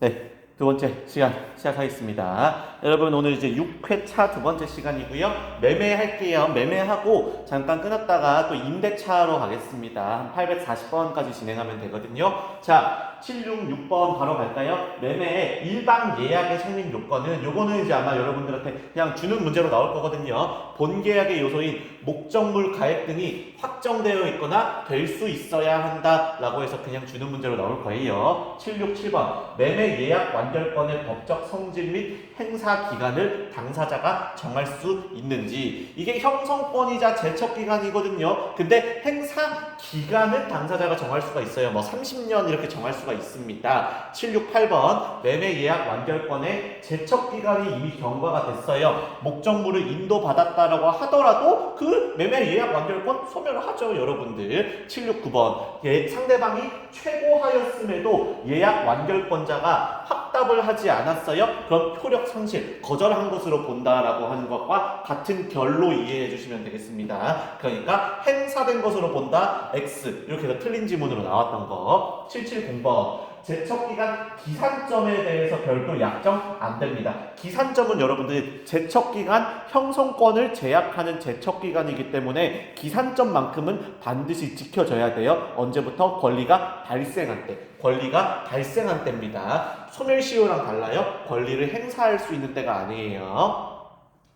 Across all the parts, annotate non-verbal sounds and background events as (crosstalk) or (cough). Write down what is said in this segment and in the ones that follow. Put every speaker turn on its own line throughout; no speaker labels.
네, 두 번째 시간 시작하겠습니다. 여러분 오늘 이제 6회차 두 번째 시간이고요. 매매할게요. 매매하고 잠깐 끊었다가 또 임대차로 가겠습니다. 한 840번까지 진행하면 되거든요. 자, 766번 바로 갈까요? 매매의 일방 예약의 성립 요건은 요거는 이제 아마 여러분들한테 그냥 주는 문제로 나올 거거든요. 본 계약의 요소인 목적물 가액 등이 확정되어 있거나 될 수 있어야 한다라고 해서 그냥 주는 문제로 나올 거예요. 767번 매매 예약 완결권의 법적 성질 및 행사 기간을 당사자가 정할 수 있는지 이게 형성권이자 제척 기간이거든요. 근데 행사 기간은 당사자가 정할 수가 있어요. 뭐 30년 이렇게 정할 수가 있습니다. 768번 매매 예약 완결권의 제척 기간이 이미 경과가 됐어요. 목적물을 인도받았다라고 하더라도 그 매매 예약 완결권 소멸을 하죠, 여러분들. 769번 예, 상대방이 최고하였음에도 예약 완결권자가 확답을 하지 않았어요. 그럼 효력 상실, 거절한 것으로 본다라고 하는 것과 같은 결로 이해해 주시면 되겠습니다. 그러니까 행사된 것으로 본다, X 이렇게 해서 틀린 지문으로 나왔던 거. 770번 제척기간 기산점에 대해서 별도 약정 안 됩니다. 기산점은 여러분들이 제척기간 형성권을 제약하는 제척기간이기 때문에 기산점만큼은 반드시 지켜져야 돼요. 언제부터 권리가 발생한 때. 권리가 발생한 때입니다. 소멸시효랑 달라요. 권리를 행사할 수 있는 때가 아니에요.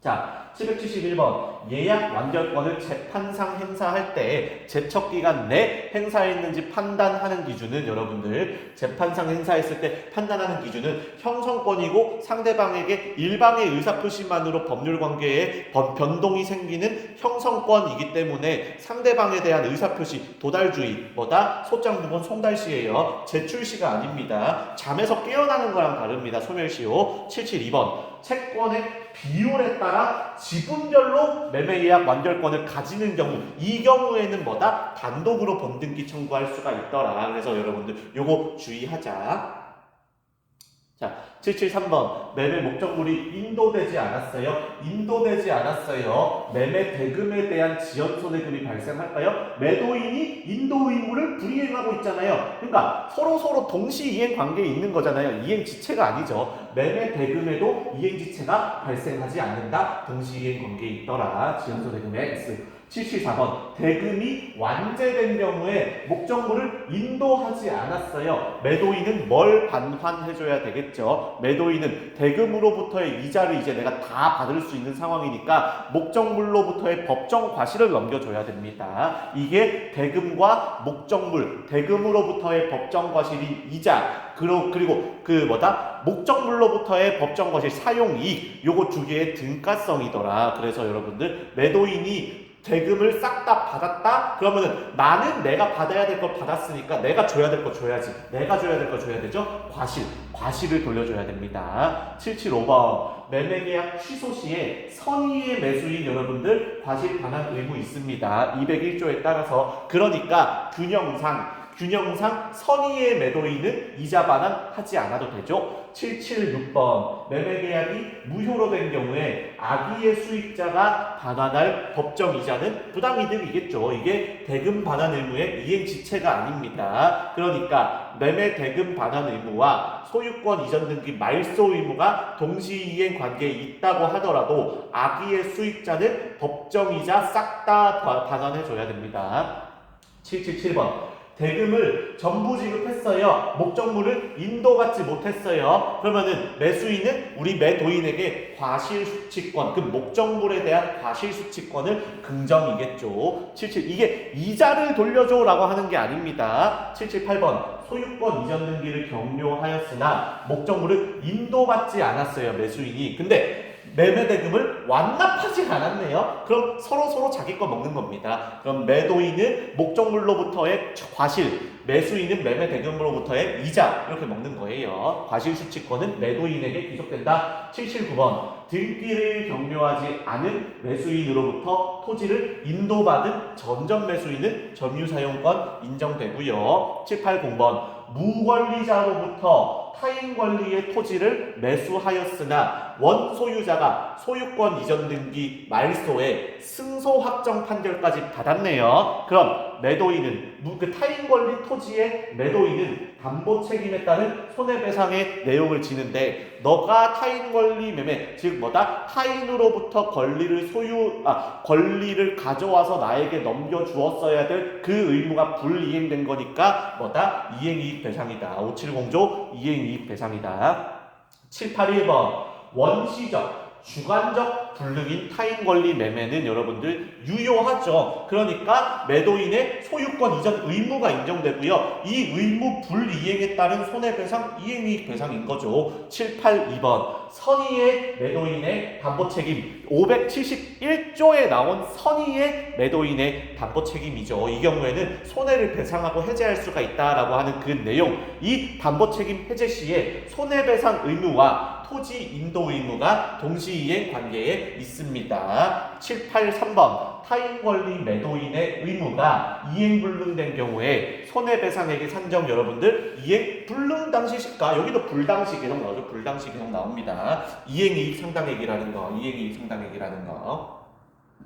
자, 771번 예약 완결권을 재판상 행사할 때 제척 기간 내 행사했는지 판단하는 기준은 여러분들 재판상 행사했을 때 판단하는 기준은 형성권이고 상대방에게 일방의 의사표시만으로 법률 관계에 번- 변동이 생기는 형성권이기 때문에 상대방에 대한 의사표시 도달주의 뭐다 소장 부분 송달시예요. 제출시가 아닙니다. 잠에서 깨어나는 거랑 다릅니다. 소멸시효 772번 채권의 비율에 따라 지분별로 매매 예약 완결권을 가지는 경우 이 경우에는 뭐다? 단독으로 번등기 청구할 수가 있더라. 그래서 여러분들 요거 주의하자 자 773번. 매매 목적물이 인도되지 않았어요? 인도되지 않았어요. 매매 대금에 대한 지연 손해금이 발생할까요? 매도인이 인도 의무를 불이행하고 있잖아요. 그러니까 서로 서로 동시 이행 관계에 있는 거잖아요. 이행 지체가 아니죠. 매매 대금에도 이행 지체가 발생하지 않는다. 동시 이행 관계에 있더라. 지연소 대금의 X. 774번 대금이 완제된 경우에 목적물을 인도하지 않았어요. 매도인은 뭘 반환해줘야 되겠죠. 매도인은 대금으로부터의 이자를 이제 내가 다 받을 수 있는 상황이니까 목적물로부터의 법정 과실을 넘겨줘야 됩니다. 이게 대금과 목적물, 대금으로부터의 법정 과실이 이자, 그리고 그리고 그 뭐다 목적물로부터의 법정 과실 사용 이익 요거 두 개의 등가성이더라. 그래서 여러분들 매도인이 대금을 싹 다 받았다? 그러면은 나는 내가 받아야 될 걸 받았으니까 내가 줘야 될 거 줘야지. 내가 줘야 될 거 줘야 되죠? 과실. 과실을 돌려줘야 됩니다. 775번. 매매계약 취소 시에 선의의 매수인 여러분들 과실 반환 의무 있습니다. 201조에 따라서. 그러니까 균형상 균형상 선의의 매도인은 이자 반환 하지 않아도 되죠. 776번 매매 계약이 무효로 된 경우에 악의의 수익자가 반환할 법정 이자는 부당이득이겠죠. 이게 대금 반환 의무의 이행 지체가 아닙니다. 그러니까 매매 대금 반환 의무와 소유권 이전 등기 말소 의무가 동시 이행 관계에 있다고 하더라도 악의의 수익자는 법정 이자 싹 다 반환해 줘야 됩니다. 777번 대금을 전부 지급했어요. 목적물을 인도받지 못했어요. 그러면은 매수인은 우리 매도인에게 과실수취권, 그 목적물에 대한 과실수취권을 긍정이겠죠. 77 이게 이자를 돌려줘라고 하는 게 아닙니다. 778번 소유권 이전 등기를 격려하였으나 목적물을 인도받지 않았어요. 매수인이. 근데 매매 대금을 완납하지 않았네요. 그럼 서로 서로 자기 거 먹는 겁니다. 그럼 매도인은 목적물로부터의 과실, 매수인은 매매 대금으로부터의 이자 이렇게 먹는 거예요. 과실 수취권은 매도인에게 귀속된다. 779번 등기를 격려하지 않은 매수인으로부터 토지를 인도받은 전전 매수인은 점유사용권 인정되고요. 780번 무권리자로부터 타인 권리의 토지를 매수하였으나 원 소유자가 소유권 이전 등기 말소에 승소 확정 판결까지 받았네요. 그럼 매도인은 무- 그 타인 권리 토지의 매도인은 담보 책임에 따른 손해배상의 내용을 지는데 너가 타인 권리 매매 즉 뭐다? 타인으로부터 권리를 소유 아 권리를 가져와서 나에게 넘겨 주었어야 될 그 의무가 불이행된 거니까 뭐다? 이행이익 배상이다. 570조 이행이익 배상이다. 781번. 원시적 주관적 불능인 타인 권리 매매는 여러분들 유효하죠. 그러니까 매도인의 소유권 이전 의무가 인정되고요. 이 의무 불이행에 따른 손해배상 이행이익 배상인 거죠. 782번 선의의 매도인의 담보 책임 571조에 나온 선의의 매도인의 담보 책임이죠. 이 경우에는 손해를 배상하고 해제할 수가 있다라고 하는 그 내용 이 담보 책임 해제 시에 손해배상 의무와 토지 인도 의무가 동시이행 관계에 있습니다. 783번 타인 권리 매도인의 의무가 이행 불능된 경우에 손해배상액의 산정 여러분들 이행 불능 당시 시가 여기도 불당시 계속 나오죠. 불당시 계속 나옵니다. 이행이익 상당액이라는 거, 이행이익 상당액이라는 거.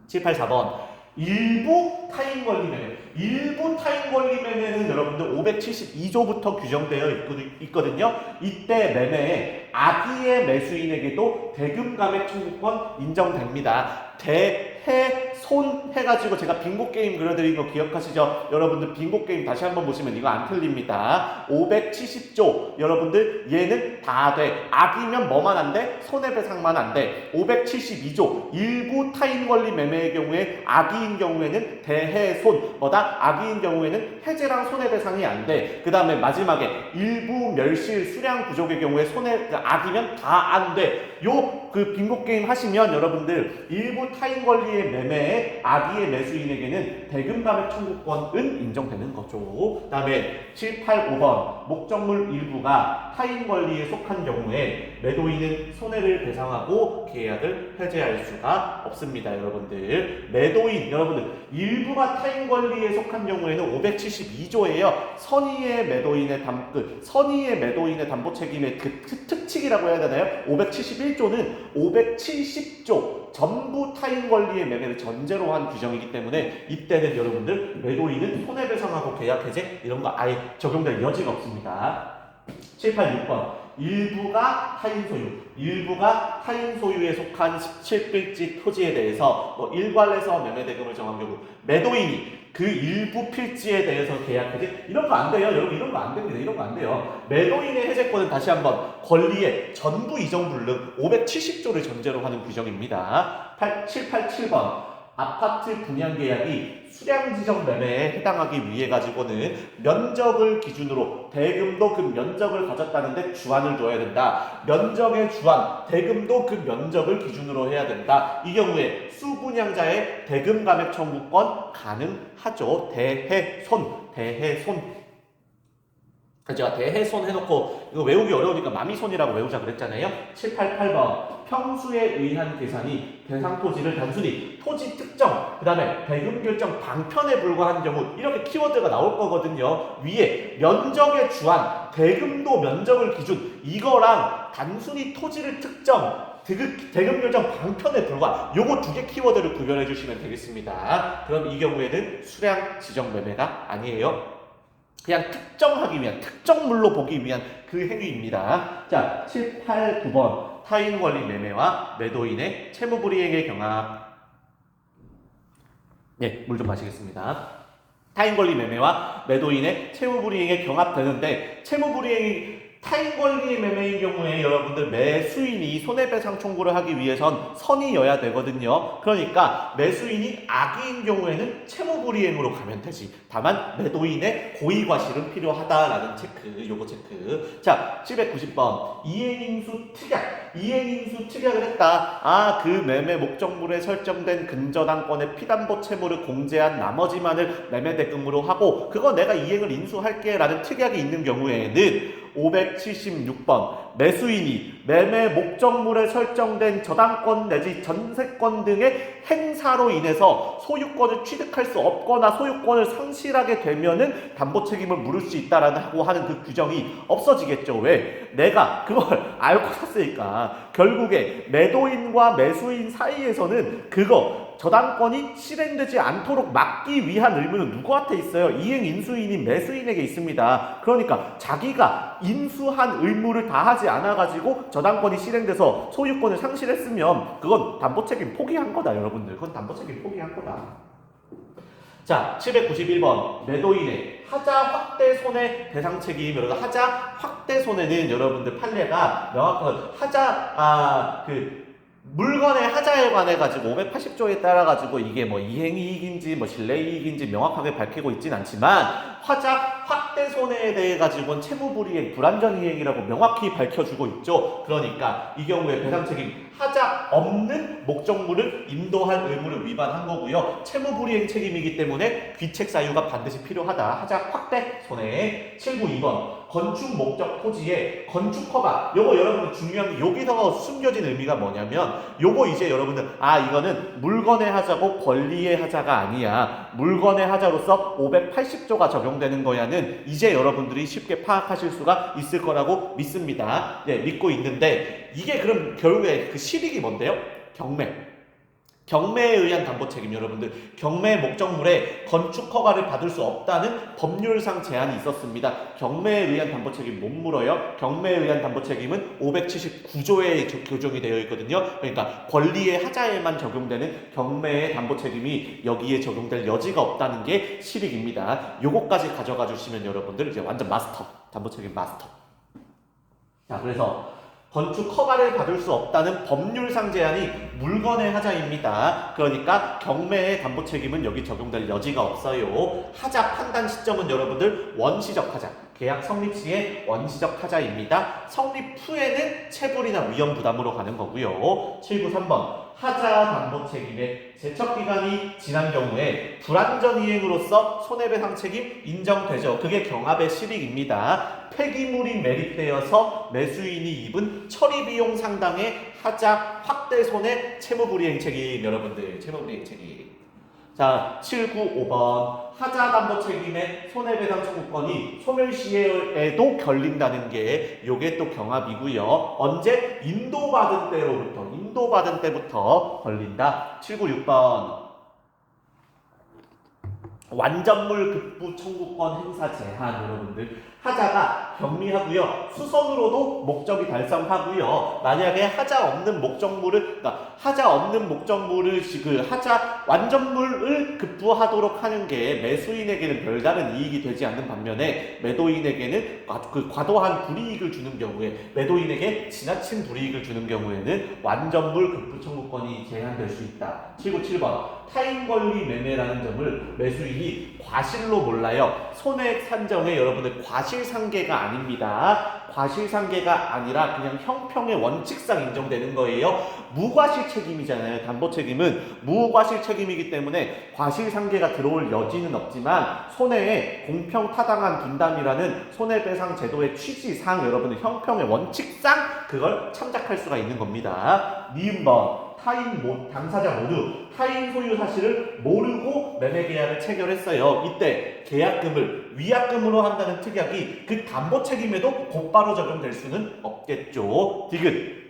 784번 일부 타인 권리 매매 일부 타인 권리 매매는 여러분들 572조부터 규정되어 있거든- 있거든요. 이때 매매에 악의의 매수인에게도 대금 감액 청구권 인정됩니다. 대해 손 해가지고 제가 빙고 게임 그려드린 거 기억하시죠? 여러분들 빙고 게임 다시 한번 보시면 이거 안 틀립니다. 570조 여러분들 얘는 다 돼. 악이면 뭐만 안 돼? 손해배상만 안 돼. 572조 일부 타인 권리 매매의 경우에 악의인 경우에는 대해손 뭐다? 악의인 경우에는 해제랑 손해배상이 안 돼. 그 다음에 마지막에 일부 멸실 수량 부족의 경우에 손해 그 악이면 다 안 돼. 요 그 빙고 게임 하시면 여러분들 일부 타인 권리의 매매 에 악의의 매수인에게는 대금 감액 청구권은 인정되는 거죠. 그 다음에 785번 목적물 일부가 타인 권리에 속한 경우에 매도인은 손해를 배상하고 계약을 해제할 수가 없습니다, 여러분들. 매도인 여러분들 일부가 타인 권리에 속한 경우에는 572조예요. 선의의 매도인의 담, 그 선의의 매도인의 담보 책임의 그 특- 특칙이라고 해야 되나요? 571조는 570조 전부 타인 권리의 매매를 전제로 한 규정이기 때문에 이때는 여러분들 매도인은 손해배상하고 계약 해제 이런 거 아예 적용될 여지가 없습니다. 786번 일부가 타인 소유, 일부가 타인 소유에 속한 17필지 토지에 대해서 뭐 일괄해서 매매 대금을 정한 경우 매도인이 그 일부 필지에 대해서 계약 해제 이런 거 안 돼요. 여러분 이런 거 안 됩니다. 이런 거 안 돼요. 매도인의 해제권은 다시 한번 권리의 전부 이전 불능 570조를 전제로 하는 규정입니다. 8, 787번 아파트 분양 계약이 수량 지정 매매에 해당하기 위해 가지고는 면적을 기준으로 대금도 그 면적을 가졌다는데 주안을 둬야 된다. 면적의 주안, 대금도 그 면적을 기준으로 해야 된다. 이 경우에 수분양자의 대금 감액 청구권 가능하죠. 대해손, 대해손. 제가 대해손 해놓고 이거 외우기 어려우니까 마미손이라고 외우자 그랬잖아요. 788번 평수에 의한 계산이 대상 토지를 단순히 토지 특정, 그 다음에 대금 결정 방편에 불과한 경우 이렇게 키워드가 나올 거거든요. 위에 면적의 주안, 대금도 면적을 기준 이거랑 단순히 토지를 특정 대금, 대금 결정 방편에 불과 요거 두 개 키워드를 구별해 주시면 되겠습니다. 그럼 이 경우에는 수량 지정 매매가 아니에요. 그냥 특정하기 위한 특정물로 보기 위한 그 행위입니다. 자, 7, 8, 9번 타인 권리 매매와 매도인의 채무불이행의 경합. 네, 물좀 마시겠습니다. 타인 권리 매매와 매도인의 채무불이행에 경합되는데 채무불이행이 타인 권리 매매인 경우에 여러분들 매수인이 손해배상 청구를 하기 위해선 선이여야 되거든요. 그러니까 매수인이 악의인 경우에는 채무불이행으로 가면 되지. 다만 매도인의 고의과실은 필요하다라는 체크, 요거 체크. 자, 790번 이행인수 특약. 이행인수 특약을 했다. 아, 그 매매 목적물에 설정된 근저당권의 피담보 채무를 공제한 나머지만을 매매 대금으로 하고 그거 내가 이행을 인수할게라는 특약이 있는 경우에는 576번 매수인이 매매 목적물에 설정된 저당권 내지 전세권 등의 행사로 인해서 소유권을 취득할 수 없거나 소유권을 상실하게 되면은 담보 책임을 물을 수 있다라는 하고 하는 그 규정이 없어지겠죠. 왜? 내가 그걸 (laughs) 알고 샀으니까 결국에 매도인과 매수인 사이에서는 그거 저당권이 실행되지 않도록 막기 위한 의무는 누구한테 있어요? 이행 인수인인 매수인에게 있습니다. 그러니까 자기가 인수한 의무를 다하지 않아가지고 저당권이 실행돼서 소유권을 상실했으면 그건 담보 책임 포기한 거다, 여러분들. 그건 담보 책임 포기한 거다. 자, 791번 매도인의 하자 확대 손해 대상 책임 여러분 하자 확대 손해는 여러분들 판례가 명확한 하자 아그 물건의 하자에 관해 가지고 580조에 따라 가지고 이게 뭐 이행이익인지 뭐 실내이익인지 명확하게 밝히고 있진 않지만 하자 확대 손해에 대해 가지고는 채무불이행 불안전이행이라고 명확히 밝혀주고 있죠. 그러니까 이 경우에 배상 책임 하자 없는 목적물을 인도할 의무를 위반한 거고요. 채무불이행 책임이기 때문에 귀책 사유가 반드시 필요하다. 하자 확대 손해 792번 건축 목적 토지에 건축 허가 요거 여러분들 중요한 게 여기서 숨겨진 의미가 뭐냐면 요거 이제 여러분들 아 이거는 물건의 하자고 권리의 하자가 아니야. 물건의 하자로서 580조가 적용되는 거야는 이제 여러분들이 쉽게 파악하실 수가 있을 거라고 믿습니다. 네 믿고 있는데 이게 그럼 결국에 그 실익이 뭔데요? 경매 경매에 의한 담보 책임 여러분들 경매 목적물에 건축 허가를 받을 수 없다는 법률상 제한이 있었습니다. 경매에 의한 담보 책임 못 물어요. 경매에 의한 담보 책임은 579조에 교정이 되어 있거든요. 그러니까 권리의 하자에만 적용되는 경매의 담보 책임이 여기에 적용될 여지가 없다는 게 실익입니다. 요거까지 가져가 주시면 여러분들 이제 완전 마스터 담보 책임 마스터. 자 그래서 건축 허가를 받을 수 없다는 법률상 제한이 물건의 하자입니다. 그러니까 경매의 담보 책임은 여기 적용될 여지가 없어요. 하자 판단 시점은 여러분들 원시적 하자. 계약 성립 시에 원시적 하자입니다. 성립 후에는 체불이나 위험 부담으로 가는 거고요. 793번 하자 담보 책임의 제척 기간이 지난 경우에 불안전 이행으로서 손해배상 책임 인정되죠. 그게 경합의 실익입니다. 폐기물이 매립되어서 매수인이 입은 처리 비용 상당의 하자 확대 손해 채무불이행 책임 여러분들 채무불이행 책임. 자, 795번 하자 담보 책임의 손해배상 청구권이 소멸시에도 결린다는 게 요게 또 경합이고요. 언제 인도받은 때로부터 인도받은 때부터 걸린다. 796번 완전물 급부 청구권 행사 제한 여러분들 하자가 경미하고요. 수선으로도 목적이 달성하고요. 만약에 하자 없는 목적물을 그러니까 하자 없는 목적물을 지- 그 하자 완전물을 급부하도록 하는 게 매수인에게는 별다른 이익이 되지 않는 반면에 매도인에게는 과- 그 과도한 불이익을 주는 경우에 매도인에게 지나친 불이익을 주는 경우에는 완전물 급부 청구권이 제한될 수 있다. 797번 타인 권리 매매라는 점을 매수인이 과실로 몰라요. 손해액 산정에 여러분들 과실상계가 아닙니다. 과실상계가 아니라 그냥 형평의 원칙상 인정되는 거예요. 무과실 책임이잖아요. 담보 책임은 무과실 책임이기 때문에 과실상계가 들어올 여지는 없지만 손해의 공평 타당한 분담이라는 손해배상 제도의 취지상 여러분들 형평의 원칙상 그걸 참작할 수가 있는 겁니다. 니은번 타인 모, 당사자 모두 타인 소유 사실을 모르고 매매 계약을 체결했어요. 이때 계약금을 위약금으로 한다는 특약이 그 담보 책임에도 곧바로 적용될 수는 없겠죠. 디귿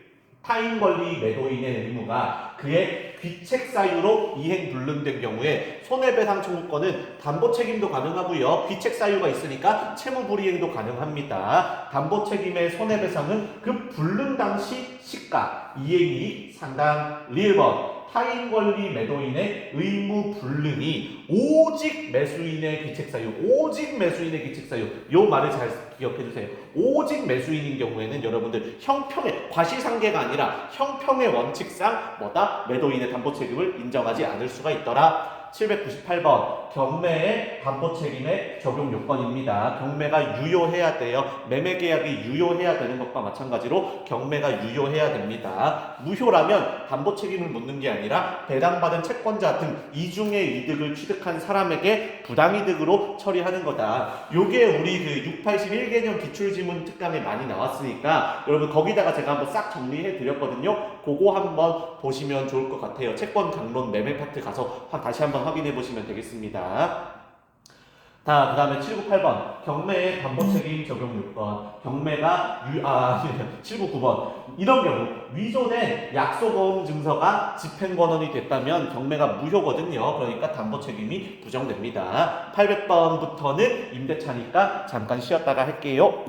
타인 권리 매도인의 의무가 그의 귀책 사유로 이행 불능된 경우에 손해배상 청구권은 담보 책임도 가능하고요. 귀책 사유가 있으니까 채무 불이행도 가능합니다. 담보 책임의 손해배상은 그 불능 당시 시가 이행이 상당 리을번 타인 권리 매도인의 의무 불능이 오직 매수인의 귀책 사유, 오직 매수인의 귀책 사유. 요 말을 잘 기억해 주세요. 오직 매수인인 경우에는 여러분들 형평의 과실상계가 아니라 형평의 원칙상 뭐다 매도인의 담보 책임을 인정하지 않을 수가 있더라. 798번 경매의 담보 책임의 적용 요건입니다. 경매가 유효해야 돼요. 매매 계약이 유효해야 되는 것과 마찬가지로 경매가 유효해야 됩니다. 무효라면 담보 책임을 묻는 게 아니라 배당받은 채권자 등 이중의 이득을 취득 한 사람에게 부당이득으로 처리하는 거다. 요게 우리 그 681개념 기출지문 특강에 많이 나왔으니까 여러분 거기다가 제가 한번 싹 정리해 드렸거든요. 그거 한번 보시면 좋을 것 같아요. 채권 강론 매매 파트 가서 한- 다시 한번 확인해 보시면 되겠습니다. 자, 그 다음에 798번. 경매의 담보 책임 적용 요건. 경매가 유, 아, 799번. 이런 경우, 위조된 약소보험 증서가 집행권원이 됐다면 경매가 무효거든요. 그러니까 담보 책임이 부정됩니다. 800번부터는 임대차니까 잠깐 쉬었다가 할게요.